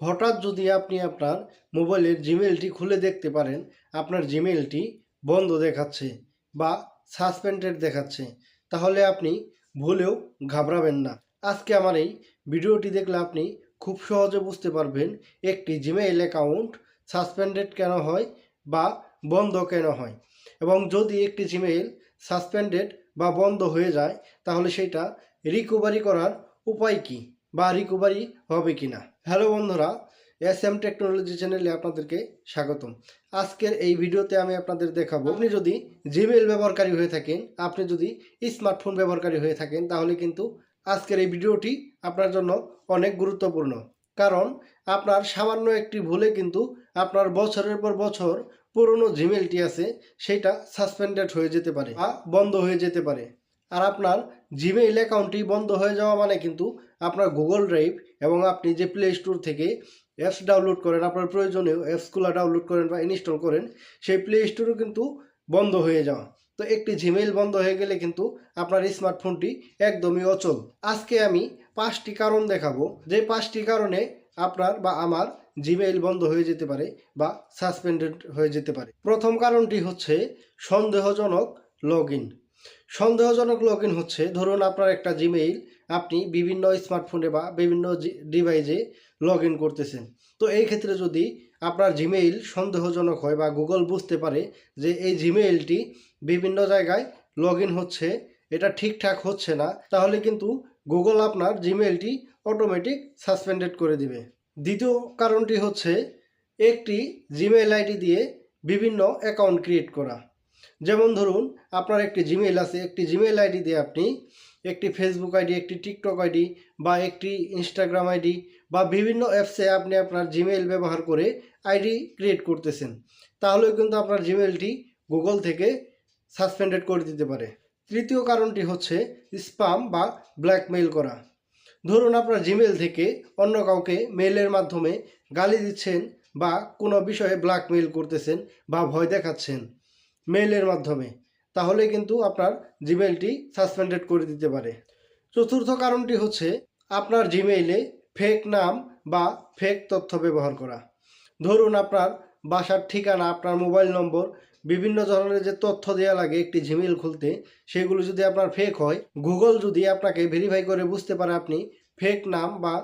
হঠাৎ যদি আপনি আপনার মোবাইলের জিমেলটি খুলে দেখতে পারেন, আপনার জিমেলটি বন্ধ দেখাচ্ছে বা সাসপেন্ডেড দেখাচ্ছে, তাহলে আপনি ভুলেও ঘাবড়াবেন না। আজকে আমার এই ভিডিওটি দেখলে আপনি খুব সহজে বুঝতে পারবেন একটি জিমেইল অ্যাকাউন্ট সাসপেন্ডেড কেন হয় বা বন্ধ কেন হয়। এবং যদি একটি জিমেইল সাসপেন্ডেড বা বন্ধ হয়ে যায়, তাহলে সেটা রিকভারি করার উপায় কি? বা রিকভারি হবে কি না হ্যালো বন্ধুরা এস এম টেকনোলজি চ্যানেলে আপনাদেরকে স্বাগতম। আজকের এই ভিডিওতে আমি আপনাদের দেখাবো, আপনি যদি জিমেল ব্যবহারকারী হয়ে থাকেন, আপনি যদি স্মার্টফোন ব্যবহারকারী হয়ে থাকেন, তাহলে কিন্তু আজকের এই ভিডিওটি আপনার জন্য অনেক গুরুত্বপূর্ণ। কারণ আপনার সামান্য একটি ভুলে কিন্তু আপনার বছরের পর বছর পুরনো জিমেলটি আছে, সেটা সাসপেন্ডেড হয়ে যেতে পারে বা বন্ধ হয়ে যেতে পারে। আর আপনার জিমেইল অ্যাকাউন্টটি বন্ধ হয়ে যাওয়া মানে কিন্তু আপনার গুগল ড্রাইভ এবং আপনি যে প্লে স্টোর থেকে অ্যাপস ডাউনলোড করেন, আপনার প্রয়োজনীয় অ্যাপসগুলো ডাউনলোড করেন বা ইনস্টল করেন, সেই প্লে স্টোরও কিন্তু বন্ধ হয়ে যাওয়া। তো একটি জিমেইল বন্ধ হয়ে গেলে কিন্তু আপনার স্মার্টফোনটি একদমই অচল। আজকে আমি পাঁচটি কারণ দেখাবো। যে পাঁচটি কারণে আপনার বা আমার জিমেইল বন্ধ হয়ে যেতে পারে বা সাসপেন্ডেড হয়ে যেতে পারে। প্রথম কারণটি হচ্ছে সন্দেহজনক লগ ইন সন্দেহজনক লগ হচ্ছে। ধরুন আপনার একটা জিমেইল আপনি বিভিন্ন স্মার্টফোনে বা বিভিন্ন ডিভাইসে লগ করতেছেন। তো এই ক্ষেত্রে যদি আপনার জিমেইল সন্দেহজনক হয় বা গুগল বুঝতে পারে যে এই জিমেইলটি বিভিন্ন জায়গায় লগ হচ্ছে, এটা ঠিকঠাক হচ্ছে না, তাহলে কিন্তু গুগল আপনার জিমেইলটি অটোমেটিক সাসপেন্ডেড করে দিবে। দ্বিতীয় কারণটি হচ্ছে, একটি জিমেইল আইডি দিয়ে বিভিন্ন অ্যাকাউন্ট ক্রিয়েট করা। যেমন ধরুন, আপনার একটি জিমেইল আছে, একটি জিমেইল আইডি দিয়ে আপনি একটি ফেসবুক আইডি একটি টিকটক আইডি বা একটি ইনস্টাগ্রাম আইডি বা বিভিন্ন অ্যাপসে আপনি আপনার জিমেইল ব্যবহার করে আইডি ক্রিয়েট করতেছেন। তাহলেও কিন্তু আপনার জিমেইলটি গুগল থেকে সাসপেন্ডেড করে দিতে পারে। তৃতীয় কারণটি হচ্ছে স্পাম বা ব্ল্যাকমেইল করা। ধরুন আপনার জিমেইল থেকে অন্য কাউকে মেইলের মাধ্যমে গালি দিচ্ছেন বা কোনো বিষয়ে ব্ল্যাকমেইল করতেছেন বা ভয় দেখাচ্ছেন। মেইলের মাধ্যমে, তাহলে কিন্তু আপনার জিমেইলটি সাসপেন্ডেড করে দিতে পারে। চতুর্থ কারণটি হচ্ছে আপনার জিমেইলে ফেক নাম বা ফেক তথ্য ব্যবহার করা। ধরুন আপনার বাসার ঠিকানা, আপনার মোবাইল নম্বর, বিভিন্ন ধরনের যে তথ্য দেওয়া লাগে একটি জিমেইল খুলতে, সেগুলো যদি আপনার ফেক হয় গুগল যদি আপনাকে ভেরিফাই করে বুঝতে পারে আপনি ফেক নাম বা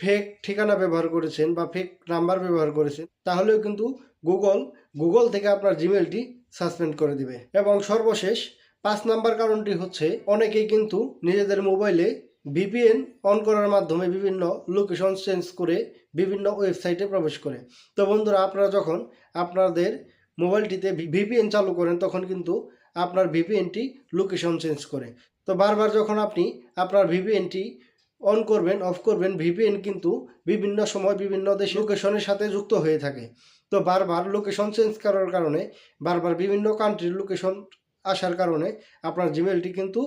ফেক ঠিকানা ব্যবহার করেছেন বা ফেক নাম্বার ব্যবহার করেছেন, তাহলেও কিন্তু গুগল গুগল থেকে আপনার জিমেলটি সাসপেন্ড করে দিবে। এবং সর্বশেষ পাঁচ নাম্বার কারণটি হচ্ছে, অনেকেই কিন্তু নিজেদের মোবাইলে ভিপিএন অন করার মাধ্যমে বিভিন্ন লোকেশন চেঞ্জ করে বিভিন্ন ওয়েবসাইটে প্রবেশ করে। তো বন্ধুরা, আপনারা যখন আপনাদের মোবাইলটিতে ভিপিএন চালু করেন, তখন কিন্তু আপনার ভিপিএনটি লোকেশন চেঞ্জ করে। তো বারবার যখন আপনি আপনার ভিপিএনটি অন করবেন, অফ করবেন, ভিপিএন কিন্তু বিভিন্ন সময় বিভিন্ন দেশ লোকেশনের সাথে যুক্ত হয়ে থাকে। তো বারবার লোকেশন চেঞ্জ করার কারণে, বারবার বিভিন্ন কান্ট্রির লোকেশন আসার কারণে আপনার জিমেলটি কিন্তু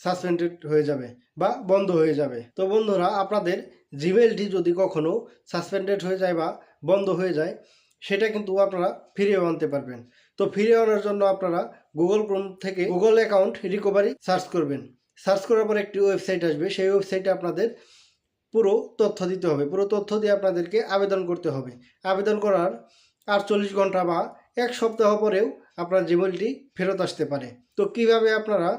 সাসপেন্ডেড হয়ে যাবে বা বন্ধ হয়ে যাবে। তো বন্ধুরা, আপনাদের জিমেলটি যদি কখনও সাসপেন্ডেড হয়ে যায় বা বন্ধ হয়ে যায়, সেটা কিন্তু আপনারা ফিরিয়ে আনতে পারবেন। তো ফিরিয়ে আনার জন্য আপনারা গুগল ক্রোম থেকে গুগল অ্যাকাউন্ট রিকভারি সার্চ করবেন। সার্চ করার পর একটি ওয়েবসাইট আসবে, সেই ওয়েবসাইটে আপনাদের পুরো তথ্য দিতে হবে। পুরো তথ্য দিয়ে আপনাদেরকে আবেদন করতে হবে। আবেদন করার আটচল্লিশ ঘণ্টা বা এক সপ্তাহ পরেও আপনার জিমেলটি ফেরত আসতে পারে। তো কীভাবে আপনারা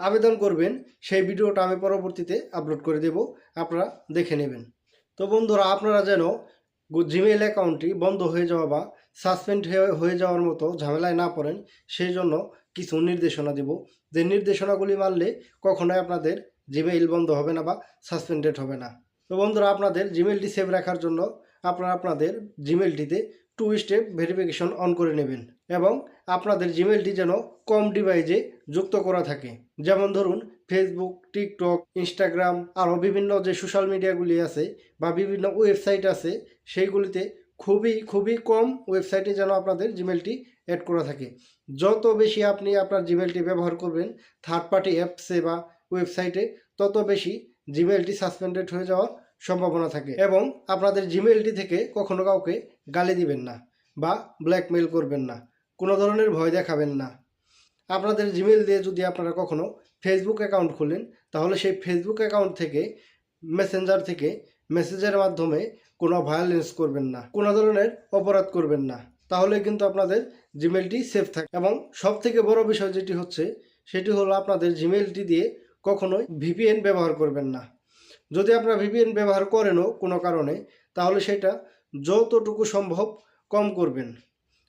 আবেদন করবেন, সেই ভিডিওটা আমি পরবর্তীতে আপলোড করে দেব। আপনারা দেখে নেবেন। তো বন্ধুরা, আপনারা যেন জিমেইল অ্যাকাউন্টটি বন্ধ হয়ে যাওয়া বা সাসপেন্ড হয়ে যাওয়ার মতো ঝামেলায় না পড়েন, সেই জন্য কিছু নির্দেশনা দেব। যে নির্দেশনাগুলি মানলে কখনোই আপনাদের জিমেইল বন্ধ হবে না বা সাসপেন্ডেড হবে না। তো বন্ধুরা, আপনাদের জিমেইলটি সেভ রাখার জন্য আপনারা আপনাদের জিমেইলটিতে টু স্টেপ ভেরিফিকেশন অন করে নেবেন এবং আপনাদের জিমেইলটি যেন কম ডিভাইসে যুক্ত করা থাকে। যেমন ধরুন ফেসবুক টিকটক ইনস্টাগ্রাম আরও বিভিন্ন যে সোশ্যাল মিডিয়াগুলি আছে বা বিভিন্ন ওয়েবসাইট আছে, সেইগুলিতে খুবই খুবই কম ওয়েবসাইটে যেন আপনাদের জিমেলটি অ্যাড করা থাকে। যত বেশি আপনি আপনার জিমেলটি ব্যবহার করবেন থার্ড পার্টি অ্যাপসে বা ওয়েবসাইটে তত বেশি জিমেলটি সাসপেন্ডেড হয়ে যাওয়ার সম্ভাবনা থাকে এবং আপনাদের জিমেলটি থেকে কখনো কাউকে গালি দিবেন না বা ব্ল্যাকমেল করবেন না, কোনো ধরনের ভয় দেখাবেন না। আপনাদের জিমেল দিয়ে যদি আপনারা কখনো ফেসবুক অ্যাকাউন্ট খুলেন, তাহলে সেই ফেসবুক অ্যাকাউন্ট থেকে মেসেঞ্জার থেকে মেসেজের মাধ্যমে কোনো ভায়োলেন্স করবেন না, কোনো ধরনের অপরাধ করবেন না। তাহলে কিন্তু আপনাদের জিমেলটি সেফ থাকে এবং সব থেকে বড় বিষয় যেটি হচ্ছে, সেটি হলো আপনাদের জিমেলটি দিয়ে কখনোই ভিপিএন ব্যবহার করবেন না। যদি আপনারা ভিপিএন ব্যবহার করেনও কোনো কারণে, তাহলে সেটা যতটুকু সম্ভব কম করবেন।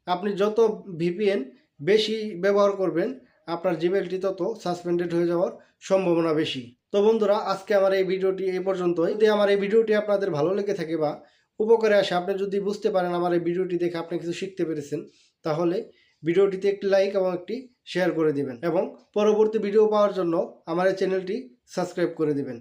আপনি যত ভিপিএন বেশি ব্যবহার করবেন, আপনার জিমেলটি তত সাসপেন্ডেড হয়ে যাওয়ার সম্ভাবনা বেশি। তো বন্ধুরা, আজকে আমার এই ভিডিওটি এই পর্যন্তই। যদি আমার এই ভিডিওটি আপনাদের ভালো লেগে থাকে বা উপকারে আসে, আপনি যদি বুঝতে পারেন আমার এই ভিডিওটি দেখে আপনি কিছু শিখতে পেরেছেন, তাহলে ভিডিওটিতে একটি লাইক এবং একটি শেয়ার করে দিবেন এবং পরবর্তী ভিডিও পাওয়ার জন্য আমার এই চ্যানেলটি সাবস্ক্রাইব করে দিবেন।